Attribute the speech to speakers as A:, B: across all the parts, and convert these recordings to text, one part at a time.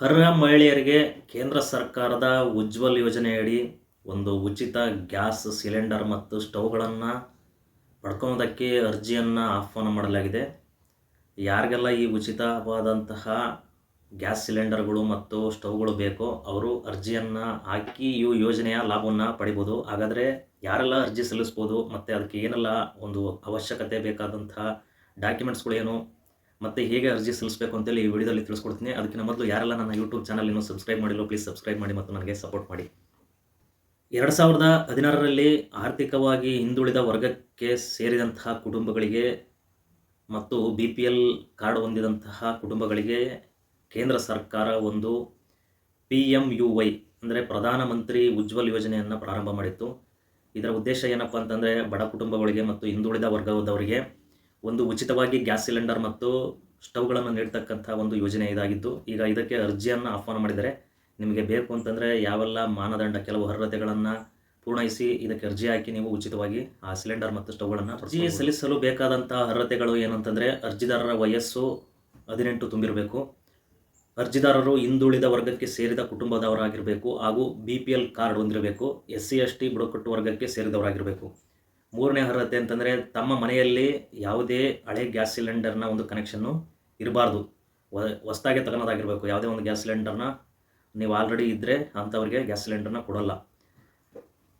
A: ಅರ್ಹ ಮಹಿಳೆಯರಿಗೆ ಕೇಂದ್ರ ಸರ್ಕಾರದ ಉಜ್ವಲ್ ಯೋಜನೆಯಡಿ ಒಂದು ಉಚಿತ ಗ್ಯಾಸ್ ಸಿಲಿಂಡರ್ ಮತ್ತು ಸ್ಟವ್ಗಳನ್ನು ಪಡ್ಕೊಳೋದಕ್ಕೆ ಅರ್ಜಿಯನ್ನು ಆಹ್ವಾನ ಮಾಡಲಾಗಿದೆ. ಯಾರಿಗೆಲ್ಲ ಈ ಉಚಿತವಾದಂತಹ ಗ್ಯಾಸ್ ಸಿಲಿಂಡರ್ಗಳು ಮತ್ತು ಸ್ಟವ್ಗಳು ಬೇಕೋ ಅವರು ಅರ್ಜಿಯನ್ನು ಹಾಕಿ ಈ ಯೋಜನೆಯ ಲಾಭವನ್ನು ಪಡಿಬೋದು. ಹಾಗಾದರೆ ಯಾರೆಲ್ಲ ಅರ್ಜಿ ಸಲ್ಲಿಸ್ಬೋದು ಮತ್ತು ಅದಕ್ಕೆ ಏನೆಲ್ಲ ಒಂದು ಅವಶ್ಯಕತೆ ಬೇಕಾದಂತಹ ಡಾಕ್ಯುಮೆಂಟ್ಸ್ಗಳೇನು ಮತ್ತು ಹೇಗೆ ಅರ್ಜಿ ಸಲ್ಲಿಸಬೇಕು ಅಂತೇಳಿ ಈ ವಿಡಿಯೋದಲ್ಲಿ ತಿಳಿಸ್ಕೊಡ್ತೀನಿ. ಅದಕ್ಕಿಂತ ಮೊದಲು ಯಾರೆಲ್ಲ ನನ್ನ ಯೂಟ್ಯೂಬ್ ಚಾನಲ್ ಇನ್ನೂ ಸಬ್ಸ್ಕ್ರೈಬ್ ಮಾಡಿಲ್ಲ ಪ್ಲೀಸ್ ಸಬ್ಸ್ಕ್ರೈಬ್ ಮಾಡಿ ಮತ್ತು ನನಗೆ ಸಪೋರ್ಟ್ ಮಾಡಿ. ಎರಡು ಸಾವಿರದ ಹದಿನಾರರಲ್ಲಿ ಆರ್ಥಿಕವಾಗಿ ಹಿಂದುಳಿದ ವರ್ಗಕ್ಕೆ ಸೇರಿದಂತಹ ಕುಟುಂಬಗಳಿಗೆ ಮತ್ತು ಬಿ ಪಿ ಎಲ್ ಕಾರ್ಡ್ ಹೊಂದಿದಂತಹ ಕುಟುಂಬಗಳಿಗೆ ಕೇಂದ್ರ ಸರ್ಕಾರ ಒಂದು ಪಿ ಎಂ ಯು ವೈ ಅಂದರೆ ಪ್ರಧಾನಮಂತ್ರಿ ಉಜ್ವಲ್ ಯೋಜನೆಯನ್ನು ಪ್ರಾರಂಭ ಮಾಡಿತ್ತು. ಇದರ ಉದ್ದೇಶ ಏನಪ್ಪ ಅಂತಂದರೆ ಬಡ ಕುಟುಂಬಗಳಿಗೆ ಮತ್ತು ಹಿಂದುಳಿದ ವರ್ಗದವರಿಗೆ ಒಂದು ಉಚಿತವಾಗಿ ಗ್ಯಾಸ್ ಸಿಲಿಂಡರ್ ಮತ್ತು ಸ್ಟವ್ಗಳನ್ನು ನೀಡ್ತಕ್ಕಂಥ ಒಂದು ಯೋಜನೆ ಇದಾಗಿದ್ದು ಈಗ ಇದಕ್ಕೆ ಅರ್ಜಿಯನ್ನು ಆಹ್ವಾನ ಮಾಡಿದರೆ ನಿಮಗೆ ಬೇಕು ಅಂತಂದರೆ ಯಾವೆಲ್ಲ ಮಾನದಂಡ ಕೆಲವು ಅರ್ಹತೆಗಳನ್ನು ಪೂರ್ಣಯಿಸಿ ಇದಕ್ಕೆ ಅರ್ಜಿ ಹಾಕಿ ನೀವು ಉಚಿತವಾಗಿ ಆ ಸಿಲಿಂಡರ್ ಮತ್ತು ಸ್ಟವ್ಗಳನ್ನು ಅರ್ಜಿ ಸಲ್ಲಿಸಲು ಬೇಕಾದಂಥ ಅರ್ಹತೆಗಳು ಏನಂತಂದರೆ ಅರ್ಜಿದಾರರ ವಯಸ್ಸು ಹದಿನೆಂಟು ತುಂಬಿರಬೇಕು. ಅರ್ಜಿದಾರರು ಹಿಂದುಳಿದ ವರ್ಗಕ್ಕೆ ಸೇರಿದ ಕುಟುಂಬದವರಾಗಿರಬೇಕು ಹಾಗೂ ಬಿ ಪಿ ಎಲ್ ಕಾರ್ಡ್ ಹೊಂದಿರಬೇಕು. ಎಸ್ ಸಿ ಎಸ್ ಟಿ ಬುಡಕಟ್ಟು ವರ್ಗಕ್ಕೆ ಸೇರಿದವರಾಗಿರಬೇಕು. ಮೂರನೇ ಅರ್ಹತೆ ಅಂತಂದರೆ ತಮ್ಮ ಮನೆಯಲ್ಲಿ ಯಾವುದೇ ಹಳೆ ಗ್ಯಾಸ್ ಸಿಲಿಂಡರ್ನ ಒಂದು ಕನೆಕ್ಷನ್ನು ಇರಬಾರ್ದು. ಹೊಸ್ದಾಗೆ ತಗೊಳೋದಾಗಿರಬೇಕು ಯಾವುದೇ ಒಂದು ಗ್ಯಾಸ್ ಸಿಲಿಂಡರ್ನ ನೀವು ಆಲ್ರೆಡಿ ಇದ್ದರೆ ಅಂಥವ್ರಿಗೆ ಗ್ಯಾಸ್ ಸಿಲಿಂಡರ್ನ ಕೊಡೋಲ್ಲ.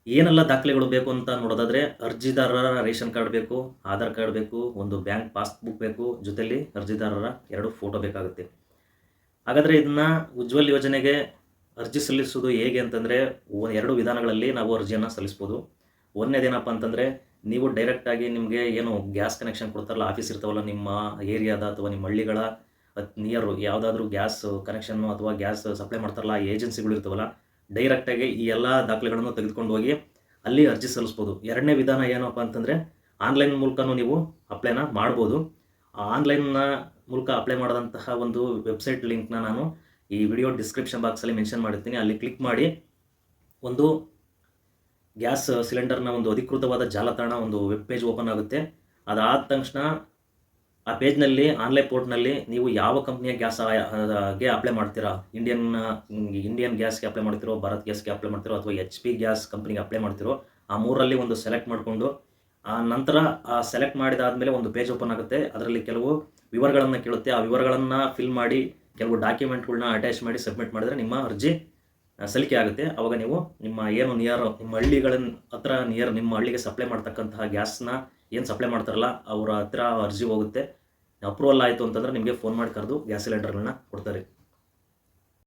A: ಏನೆಲ್ಲ ದಾಖಲೆಗಳು ಬೇಕು ಅಂತ ನೋಡೋದಾದರೆ ಅರ್ಜಿದಾರರ ರೇಷನ್ ಕಾರ್ಡ್ ಬೇಕು, ಆಧಾರ್ ಕಾರ್ಡ್ ಬೇಕು, ಒಂದು ಬ್ಯಾಂಕ್ ಪಾಸ್ಬುಕ್ ಬೇಕು ಜೊತೆಯಲ್ಲಿ ಅರ್ಜಿದಾರರ ಎರಡು ಫೋಟೋ ಬೇಕಾಗುತ್ತೆ. ಹಾಗಾದರೆ ಇದನ್ನು ಉಜ್ವಲ್ ಯೋಜನೆಗೆ ಅರ್ಜಿ ಸಲ್ಲಿಸೋದು ಹೇಗೆ ಅಂತಂದರೆ ಎರಡು ವಿಧಾನಗಳಲ್ಲಿ ನಾವು ಅರ್ಜಿಯನ್ನು ಸಲ್ಲಿಸ್ಬೋದು. ಒಂದನೇದೇನಪ್ಪ ಅಂತಂದರೆ, ನೀವು ಡೈರೆಕ್ಟಾಗಿ ನಿಮಗೆ ಏನು ಗ್ಯಾಸ್ ಕನೆಕ್ಷನ್ ಕೊಡ್ತಾರಲ್ಲ ಆಫೀಸ್ ಇರ್ತಾವಲ್ಲ ನಿಮ್ಮ ಏರಿಯಾದ ಅಥವಾ ನಿಮ್ಮ ಹಳ್ಳಿಗಳ ನಿಯರು ಯಾವುದಾದ್ರೂ ಗ್ಯಾಸ್ ಕನೆಕ್ಷನ್ನು ಅಥವಾ ಗ್ಯಾಸ್ ಸಪ್ಲೈ ಮಾಡ್ತಾರಲ್ಲ, ಆ ಏಜೆನ್ಸಿಗಳು ಇರ್ತಾವಲ್ಲ ಡೈರೆಕ್ಟಾಗಿ ಈ ಎಲ್ಲ ದಾಖಲೆಗಳನ್ನು ತೆಗೆದುಕೊಂಡು ಹೋಗಿ ಅಲ್ಲಿ ಅರ್ಜಿ ಸಲ್ಲಿಸ್ಬೋದು. ಎರಡನೇ ವಿಧಾನ ಏನಪ್ಪ ಅಂತಂದರೆ ಆನ್ಲೈನ್ ಮೂಲಕನೂ ನೀವು ಅಪ್ಲೈನ ಮಾಡ್ಬೋದು. ಆನ್ಲೈನ್ನ ಮೂಲಕ ಅಪ್ಲೈ ಮಾಡಿದಂತಹ ಒಂದು ವೆಬ್ಸೈಟ್ ಲಿಂಕ್ನ ನಾನು ಈ ವಿಡಿಯೋ ಡಿಸ್ಕ್ರಿಪ್ಷನ್ ಬಾಕ್ಸಲ್ಲಿ ಮೆನ್ಷನ್ ಮಾಡಿರ್ತೀನಿ. ಅಲ್ಲಿ ಕ್ಲಿಕ್ ಮಾಡಿ ಒಂದು ಗ್ಯಾಸ್ ಸಿಲಿಂಡರ್ನ ಒಂದು ಅಧಿಕೃತವಾದ ಜಾಲತಾಣ ಒಂದು ವೆಬ್ ಪೇಜ್ ಓಪನ್ ಆಗುತ್ತೆ. ಅದಾದ ತಕ್ಷಣ ಆ ಪೇಜ್ನಲ್ಲಿ, ಆನ್ಲೈನ್ ಪೋರ್ಟ್ನಲ್ಲಿ ನೀವು ಯಾವ ಕಂಪ್ನಿಯ ಗ್ಯಾಸ್ಗೆ ಅಪ್ಲೈ ಮಾಡ್ತೀರಾ? ಇಂಡಿಯನ್ ಇಂಡಿಯನ್ ಗ್ಯಾಸ್ಗೆ ಅಪ್ಲೈ ಮಾಡ್ತಿರೋ, ಭಾರತ್ ಗ್ಯಾಸ್ಗೆ ಅಪ್ಲೈ ಮಾಡ್ತಿರೋ ಅಥವಾ ಎಚ್ ಪಿ ಗ್ಯಾಸ್ ಕಂಪ್ನಿಗೆ ಅಪ್ಲೈ ಮಾಡ್ತಿರೋ, ಆ ಮೂರಲ್ಲಿ ಒಂದು ಸೆಲೆಕ್ಟ್ ಮಾಡಿಕೊಂಡು, ಆ ನಂತರ ಆ ಸೆಲೆಕ್ಟ್ ಮಾಡಿದಾದಮೇಲೆ ಒಂದು ಪೇಜ್ ಓಪನ್ ಆಗುತ್ತೆ. ಅದರಲ್ಲಿ ಕೆಲವು ವಿವರಗಳನ್ನು ಕೇಳುತ್ತೆ. ಆ ವಿವರಗಳನ್ನು ಫಿಲ್ ಮಾಡಿ, ಕೆಲವು ಡಾಕ್ಯುಮೆಂಟ್ಗಳನ್ನ ಅಟ್ಯಾಚ್ ಮಾಡಿ, ಸಬ್ಮಿಟ್ ಮಾಡಿದರೆ ನಿಮ್ಮ ಅರ್ಜಿ ಸಲ್ಲಿಕೆ ಆಗುತ್ತೆ. ಅವಾಗ ನೀವು ನಿಮ್ಮ ಏನು ನಿಯರ್ ನಿಮ್ಮ ಹಳ್ಳಿಗಳ ಹತ್ರ ನಿಯರ್ ನಿಮ್ಮ ಹಳ್ಳಿಗೆ ಸಪ್ಲೈ ಮಾಡ್ತಕ್ಕಂತಹ ಗ್ಯಾಸ್ನ ಏನು ಸಪ್ಲೈ ಮಾಡ್ತಾರಲ್ಲ, ಅವರ ಹತ್ರ ಅರ್ಜಿ ಹೋಗುತ್ತೆ. ಅಪ್ರೂವಲ್ ಆಯಿತು ಅಂತಂದರೆ ನಿಮಗೆ ಫೋನ್ ಮಾಡಿ ಕರೆದು ಗ್ಯಾಸ್ ಸಿಲಿಂಡರ್ಗಳನ್ನ ಕೊಡ್ತಾರೆ.